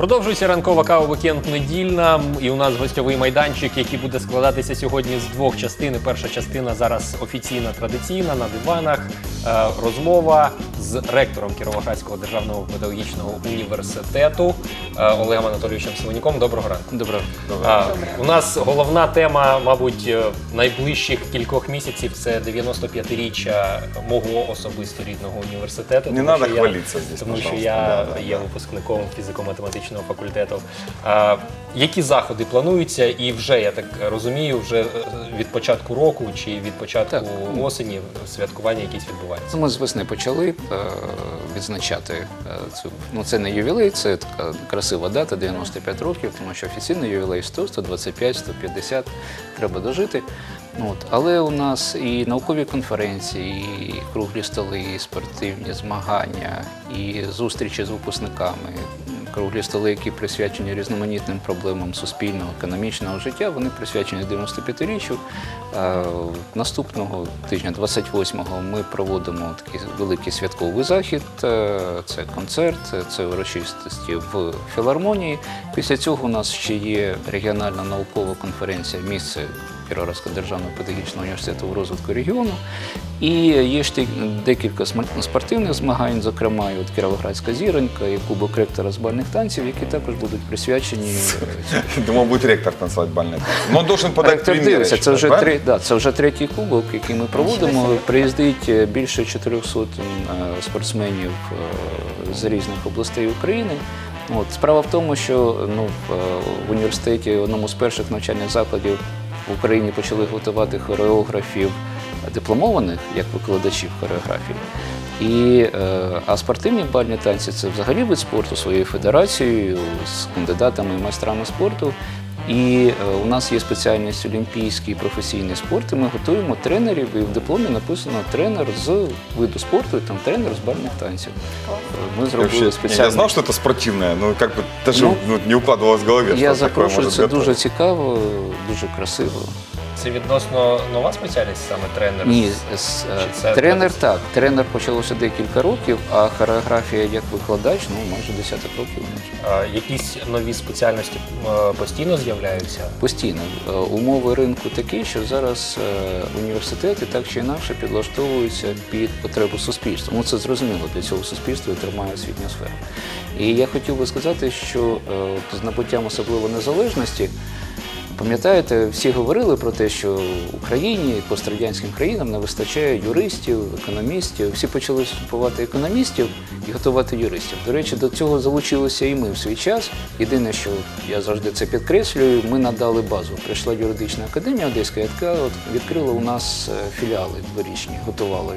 Продовжується ранкова кава вікенд недільна. І у нас гостьовий майданчик, який буде складатися сьогодні з двох частин. Перша частина зараз офіційна традиційна на диванах. Е, Розмова з ректором Кіровоградського державного педагогічного університету е, Олегом Анатолійовичем Сивоніком. Доброго ранку. Добре. А, у нас головна тема, мабуть, е, найближчих кількох місяців це 95-річчя мого особисто рідного університету. Не тому надо що я- Тому що я Да, да, є випускником фізико-математичного факультету. А, які заходи плануються, і вже я так розумію, вже е, від початку року чи від початку Так. осені святкування якісь відбуваються. Ми з весни почали е, відзначати е, цю. Ну це не ювілей, це така красива дата 95 років, тому що офіційний ювілей 100, 125, 150 треба дожити. Ну, От. Але у нас і наукові конференції, і круглі столи, і спортивні змагання, і зустрічі з випускниками, круглі столи, які присвячені різноманітним проблемам суспільного, економічного життя, вони присвячені 95-річчю. Е, Наступного тижня, 28-го, ми проводимо такий великий святковий захід. Е, Це концерт, це урочистості в філармонії. Після цього у нас ще є регіональна наукова конференція місце Кіровоградського державного педагогічного університету в розвитку регіону. І є ще декілька спортивних змагань, зокрема, і от Кіровоградська зіронька і Кубок ректора з бальних танців, які також будуть присвячені е, Думал, будет ректор должен подать Ректор примеры дивиться, еще, це вже три, да, це вже третій кубок, який ми проводимо. Приїздить е, більше 400 е, спортсменів е, з різних областей України. От справа в тому, що ну в університеті одному з перших навчальних закладів в Україні почали готувати хореографів дипломованих як викладачів хореографії. І, е, а спортивні бальні танці це взагалі вид спорту своєю федерацією з кандидатами і майстрами спорту. І е, у нас є спеціальність олімпійський професійний спорт, і ми готуємо тренерів, і в дипломі написано тренер з виду спорту, і там тренер з бальних танців. Е, Ми Я, зробили вообще, я спеціально. знал, что это спортивное, но как бы даже Ну, ну, не укладывалось в голове, Я что такое запрошую, может це дуже готовить. цікаво, дуже красиво. Це відносно нова спеціальність, саме тренер? Ні, з- е, це тренер так. Тренер почалося декілька років, а хореографія як викладач ну майже десяток років. А, Якісь нові спеціальності е, постійно з'являються? Постійно Е, умови ринку такі, що зараз університети так чи інакше підлаштовуються під потребу суспільства. Ну це зрозуміло для цього суспільства і тримає освітню сферу. І я хотів би сказати, що з набуттям особливо незалежності. Пам'ятаєте, всі говорили про те, що Україні, пострадянським країнам не вистачає юристів, економістів. Всі почали купувати економістів і готувати юристів. До речі, до цього залучилися і ми в свій час. Єдине, що я завжди це підкреслюю, ми надали базу. Прийшла юридична академія Одеська, яка відкрила у нас е, філіали дворічні, готували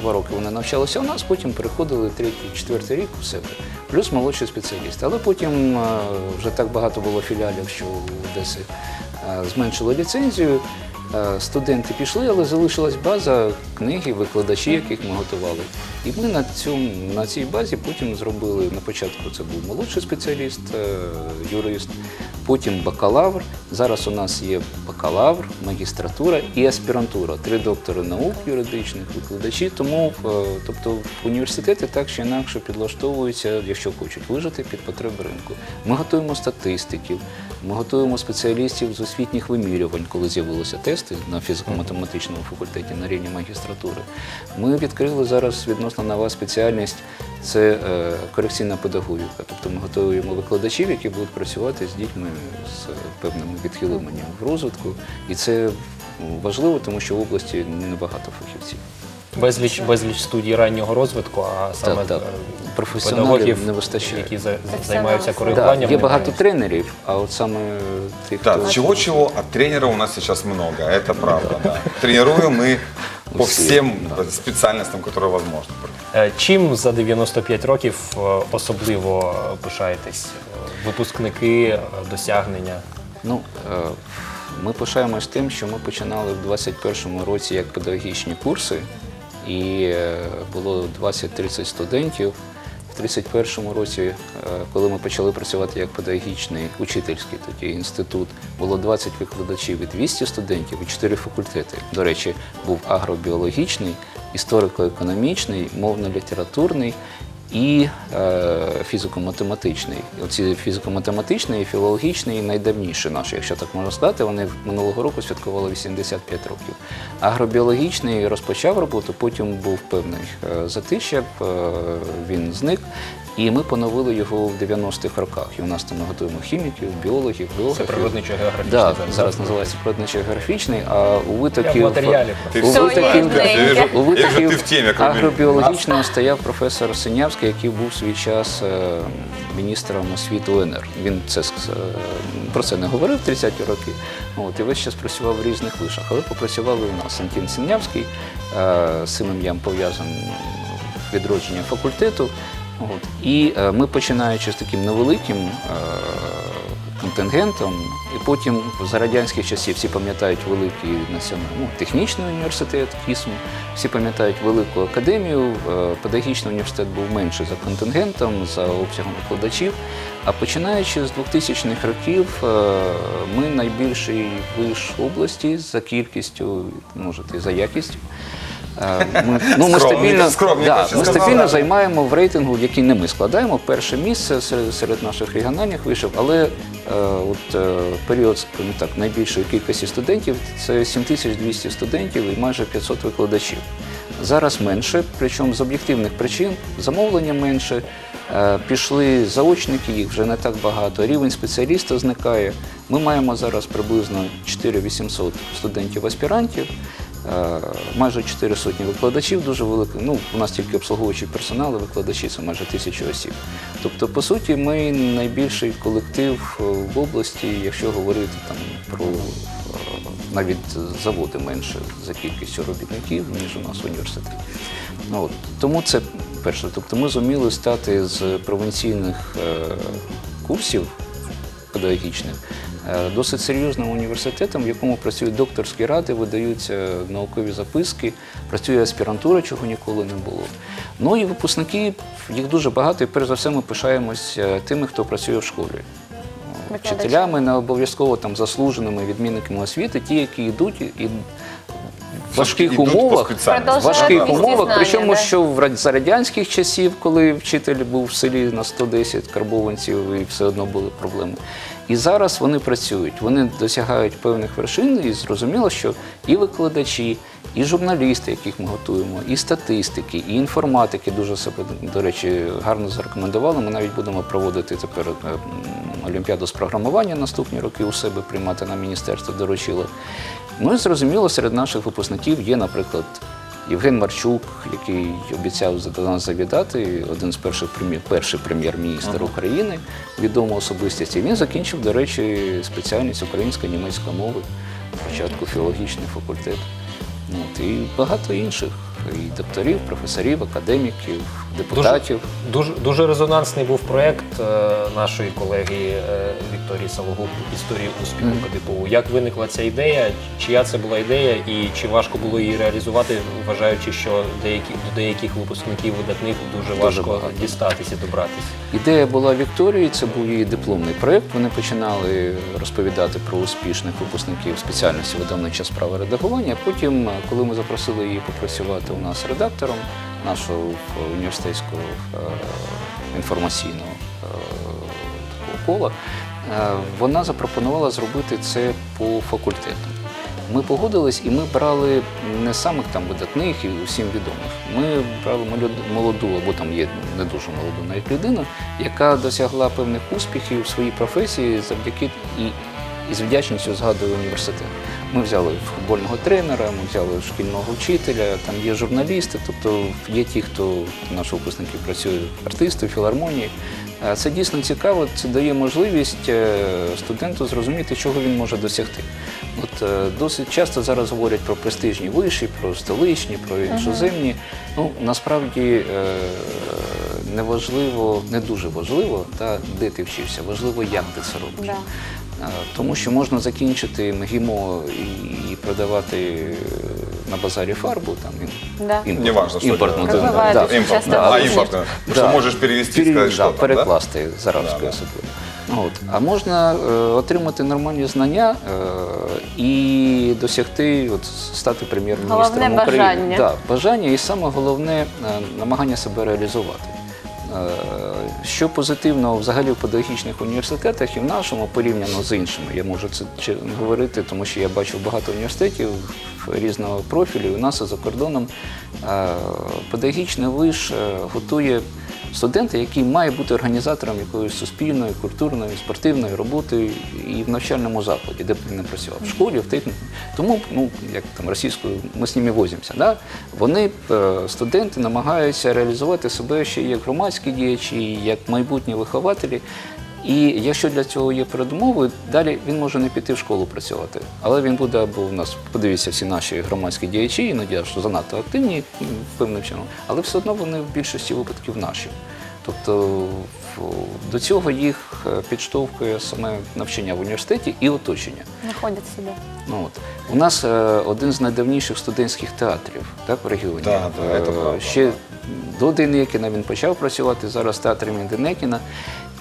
два роки. Вони навчалися у нас, потім переходили третій, четвертий рік у себе. Плюс молодші спеціалісти. Але потім е, вже так багато було філіалів, що в Одеси е, зменшили ліцензію. Е, Студенти пішли, але залишилась база книги, викладачі, яких ми готували. І ми на, цьому, на цій базі потім зробили на початку це був молодший спеціаліст, е, юрист, потім бакалавр. Зараз у нас є бакалавр, магістратура і аспірантура. Три доктори наук юридичних, викладачі. Тому е, тобто університети так чи інакше підлаштовуються, якщо хочуть вижити під потреби ринку. Ми готуємо статистиків, ми готуємо спеціалістів з освітніх вимірювань, коли з'явилися тести на фізико-математичному факультеті на рівні магістратури. Ми відкрили зараз відносно нова спеціальність це е, корекційна педагогіка. Тобто ми готуємо викладачів, які будуть працювати з дітьми з певними відхиленнями в розвитку. І це важливо, тому що в області небагато фахівців. Безліч, безліч студій раннього розвитку, а саме так. е, Професіоналів педагогів, не вистачає. які за- займаються коригуванням. Да, є багато тренерів, а от саме тих, Да, хто чего-чего, а тренера у нас сейчас много, это правда. Да. Тренируем мы по всім всем да. специальностям, которые возможно. Е, Чим за 95 років е, особливо пишаєтесь? Е, Випускники, е, досягнення? Ну, е, ми пишаємось тим, що ми починали в 21-му році як педагогічні курси, і е, було 20-30 студентів. В 31-му році, е, коли ми почали працювати як педагогічний учительський тоді інститут, було 20 викладачів і 200 студентів і 4 факультети. До речі, був агробіологічний, історико-економічний, мовно-літературний і е, фізико-математичний. Оці фізико-математичний і філологічний найдавніші наші, якщо так можна сказати, вони минулого року святкували 85 років. Агробіологічний розпочав роботу, потім був певний е, е, він зник. І ми поновили його в 90-х роках. І у нас там ми готуємо хіміків, біологів, Це географів. природничо-географічний Да, зараз. зараз називається природничо-географічний, а у Я витоків в матеріалі у витоків, у витоків агробіологічного стояв професор Синявський, який був свій час е, міністром освіти УНР. Він це е, про це не говорив 30-ті роки. От, і весь час працював в різних вишах, але попрацював і у нас. Антін Синявський е, з цим ім'ям пов'язаний відродження факультету. От. І ми починаючи з таким невеликим контингентом, і потім за радянських часів всі пам'ятають великий національний ну, технічний університет КІСМ, всі пам'ятають велику академію. Е, Педагогічний університет був менший за контингентом, за обсягом викладачів. А починаючи з 2000-х років, е, ми найбільший виш області за кількістю, може, і за якістю. Е, Ми, ну, ми стабільно, да, ми стабільно займаємо в рейтингу, який не ми складаємо, перше місце серед, серед наших регіональних вишів, але е, от, е, період скажімо так, найбільшої кількості студентів це 7200 студентів і майже 500 викладачів. Зараз менше, причому з об'єктивних причин, замовлення менше, е, пішли заочники, їх вже не так багато, рівень спеціаліста зникає. Ми маємо зараз приблизно 4800 студентів-аспірантів. Е, Майже 4 сотні викладачів, дуже великий. Ну, у нас тільки обслуговуючий персонал, і викладачі це майже тисячу осіб. Тобто, по суті, ми найбільший колектив е, в області, якщо говорити там про е, навіть заводи менше за кількістю робітників, ніж у нас в університеті. Ну, от. Тому це перше. Тобто ми зуміли стати з провінційних е, курсів педагогічних досить серйозним університетом, в якому працюють докторські ради, видаються наукові записки, працює аспірантура, чого ніколи не було. Ну і випускники, їх дуже багато, і перш за все ми пишаємось е, тими, хто працює в школі. Вчителями, не обов'язково там заслуженими відмінниками освіти, ті, які йдуть і в важких умовах, важких умовах, знання, причому що в за радянських часів, коли вчитель був в селі на 110 карбованців і все одно були проблеми. І зараз вони працюють, вони досягають певних вершин, і зрозуміло, що і викладачі, і журналісти, яких ми готуємо, і статистики, і інформатики дуже себе, до речі, гарно зарекомендували. Ми навіть будемо проводити тепер е, олімпіаду з програмування наступні роки у себе приймати на міністерство доручило. Ну і зрозуміло, серед наших випускників є, наприклад, Євген Марчук, який обіцяв до нас завідати, один з перших перший прем'єр-міністр України, відома особистість. І він закінчив, до речі, спеціальність української німецької мови, спочатку філологічний факультет. От, і багато інших і докторів, професорів, академіків, депутатів. Дуже, дуже резонансний був проєкт е, нашої колеги е, Вікторії Сологуб «Історії успіху КДПУ». Як виникла ця ідея? Чия це була ідея, і чи важко було її реалізувати, вважаючи, що деякі до деяких випускників видатних дуже, Дуже важко багато. дістатися, добратися? Ідея була Вікторії, це був її дипломний проєкт. Вони починали розповідати про успішних випускників спеціальності видавнича справа редагування. Потім, коли ми запросили її попрацювати у нас редактором нашого е, університетського е, інформаційного е, кола, вона запропонувала зробити це по факультету. Ми погодились і ми брали не самих там видатних і усім відомих. Ми брали молоду- або там є не дуже молоду навіть людину, яка досягла певних успіхів в своїй професії завдяки і, і з вдячністю згадує університет. Ми взяли футбольного тренера, ми взяли шкільного вчителя, там є журналісти, тобто є ті, хто наші випускники працюють, артисти, філармонії. Це дійсно цікаво, це дає можливість е, студенту зрозуміти, чого він може досягти. От е, досить часто зараз говорять про престижні виші, про столичні, про іншоземні. Ну насправді е, неважливо, не дуже важливо, та, де ти вчишся, важливо, як ти це робиш. Да. Е, Тому що можна закінчити МГІМО і, продавати е, на базарі фарбу, там Да. що імпортну. делать. Розвивають Да. дуже Импортно. А, импортно. Да. Что можешь перевести Пере- сказать, да, что там, да? перекласти з арабської да. особливо. Ну, От. А можна е, отримати нормальні знання е, і досягти, от, стати прем'єр-міністром Головне України. бажання. Да, бажання і саме головне е, намагання себе реалізувати. Що позитивного взагалі в педагогічних університетах і в нашому порівняно з іншими, я можу це говорити, тому що я бачив багато університетів різного профілю. і У нас за кордоном е, педагогічний виш е, готує студента, який має бути організатором якоїсь суспільної, культурної, спортивної роботи і в навчальному закладі, де б він не працював, в школі, в техніці. Тому, ну як там російською, ми з ними возимося. Да? Вони, е, студенти, намагаються реалізувати себе ще як громадські діячі, як майбутні вихователі. І якщо для цього є передумови, далі він може не піти в школу працювати. Але він буде або у нас, подивіться, всі наші громадські діячі, іноді аж занадто активні певним чином, але все одно вони в більшості випадків наші. Тобто до цього їх е, підштовхує саме навчання в університеті і оточення. Находят сюда. Ну, от. У нас е, один з найдавніших студентських театрів так, в регіоні. Да, да, Е, це правда, Ще до Денекіна він почав працювати, зараз театр імені Денекіна.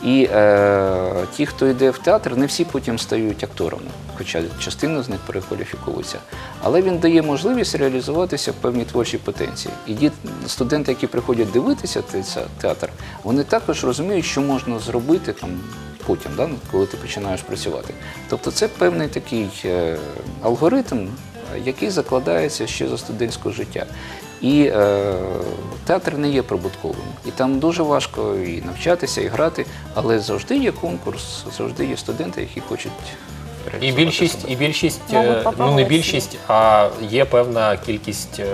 І е, ті, хто йде в театр, не всі потім стають акторами, хоча частина з них перекваліфіковується. Але він дає можливість реалізуватися в певній творчій потенції. І діт, студенти, які приходять дивитися цей театр, вони також розуміють, що можна зробити там потім, да, ну, коли ти починаєш працювати. Тобто це певний такий е, алгоритм, який закладається ще за студентського життя. І е, театр не є прибутковим. І там дуже важко і навчатися, і грати, але завжди є конкурс, завжди є студенти, які хочуть. І більшість, себе. і більшість, е, ну не більшість, а є певна кількість е,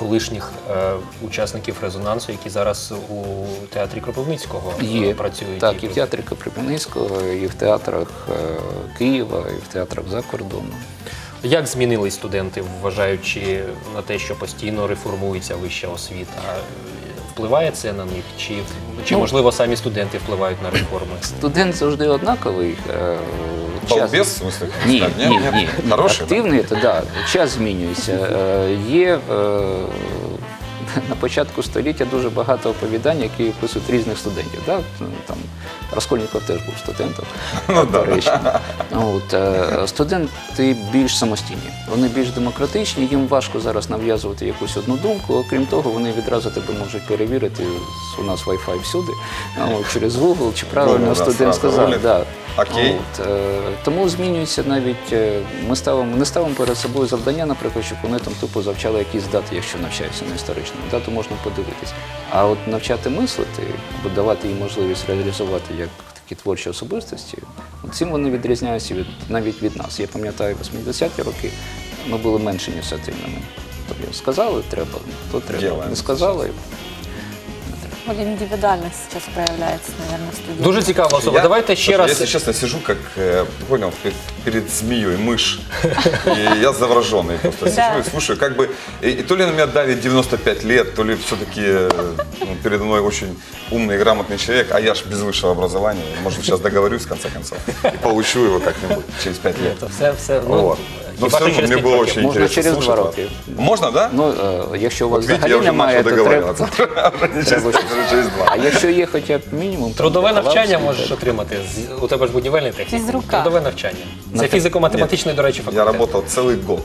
колишніх е, учасників резонансу, які зараз у театрі Кропивницького е, Є працюють. так, і в театрі Кропивницького, і в театрах е, Києва, і в театрах за кордоном. Як змінились студенти, вважаючи на те, що постійно реформується вища освіта? Впливає це на них? Чи, чи Ну, можливо самі студенти впливають на реформи? Студент завжди однаковий. е, час- Балбес, в? Ні, так, ні, ні, ні. Хороший. Активний, то да, час змінюється. Е, е, на початку століття дуже багато оповідань, які описують різних студентів. Да? Ну, Там Раскольніков теж був студентом, до речі. От, е, студенти більш самостійні, вони більш демократичні, їм важко зараз нав'язувати якусь одну думку. Окрім того, вони відразу тебе можуть перевірити. У нас Wi-Fi всюди, от, через Google, чи правильно студент сказав. Да. Окей. От, е, тому змінюється навіть. е, Ми ставимо не ставимо перед собою завдання, наприклад, щоб вони там тупо завчали якісь дати, якщо навчаються на історичному. Дату можна подивитись. А от навчати мислити, або давати їм можливість реалізувати як такі творчі особистості, цим вони відрізняються від навіть від нас. Я пам'ятаю 80-ті роки, ми були менш ініціативними. Тобто сказали, треба, то треба. Ділаємо. Не сказали. Более индивидуальность сейчас проявляется, наверное, в. Дуже цікава особа. Я- Давайте ще слушай, раз. Я, если честно, сижу, как, э, понял, пе- перед змеей мышь. И я завороженный просто сижу и слушаю. Как бы, и, и то ли на меня давит 95 лет, то ли все-таки передо мной очень умный и грамотный человек, а я ж без высшего образования. Может, сейчас договорюсь, в конце концов, и получу его как-нибудь через 5 лет. Все, все, ну, Вот. Хіба все равно через мне было очень Можна интересно через два слушать вас. роки. Можно, да? Ну, е, якщо у вас Вот видите, взагалі уже немає, начал то треба. договариваться. Через- уже два. А якщо є хоча б мінімум, Трудове навчання то можеш отримати. З- У тебе ж будівельний технік. Фізрука. Трудове навчання. Це фізико-математичний, до речі, Я факультет. работал целый год.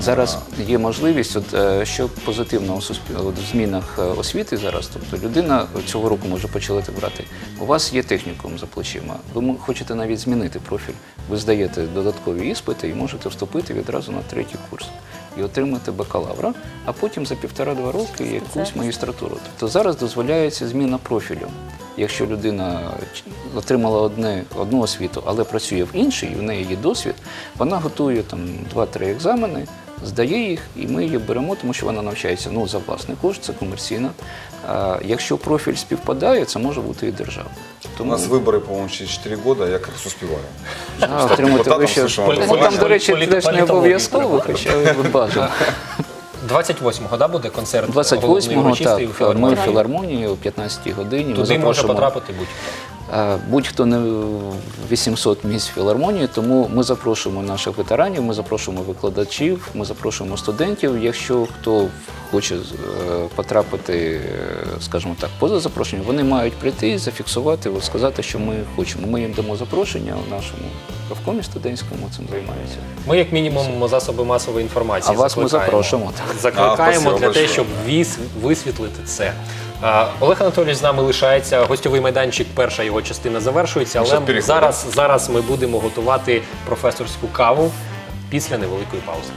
Зараз є можливість, от, е, що позитивно у суспіль- в змінах е, освіти зараз. Тобто людина цього року може почати брати. У вас є технікум за плечима. Ви хочете навіть змінити профіль. Ви здаєте додаткові іспити і можете вступити відразу на третій курс і отримати бакалавра, а потім за півтора-два роки якусь магістратуру. Тобто зараз дозволяється зміна профілю. Якщо людина отримала одне, одну освіту, але працює в іншій, і в неї є досвід, вона готує там 2-3 екзамени, здає їх, і ми її беремо, тому що вона навчається ну, за власний кошт, це комерційно. А якщо профіль співпадає, це може бути і держава. У нас выборы, по-моему, через 4 года, я как раз успеваю. а, отримати вище. Ну, там, до речі, теж не обов'язково, хоча бажано. 28-го да, буде концерт 28-го, так, ми в філармонії. філармонії о 15-й годині. Туди може потрапити будь-хто. Будь-хто не в 800 місць філармонії, тому ми запрошуємо наших ветеранів, ми запрошуємо викладачів, ми запрошуємо студентів. Якщо хто хоче е, потрапити, е, скажімо так, поза запрошенням, вони мають прийти, зафіксувати, сказати, що ми хочемо. Ми їм дамо запрошення у нашому правкомі студентському цим займається. Ми, як мінімум, засоби масової інформації. А вас ми запрошуємо, так. Закликаємо А, для того, щоб висвітлити це. Олег Анатолійович з нами лишається. Гостьовий майданчик, перша його частина завершується, але зараз, зараз ми будемо готувати професорську каву після невеликої паузи.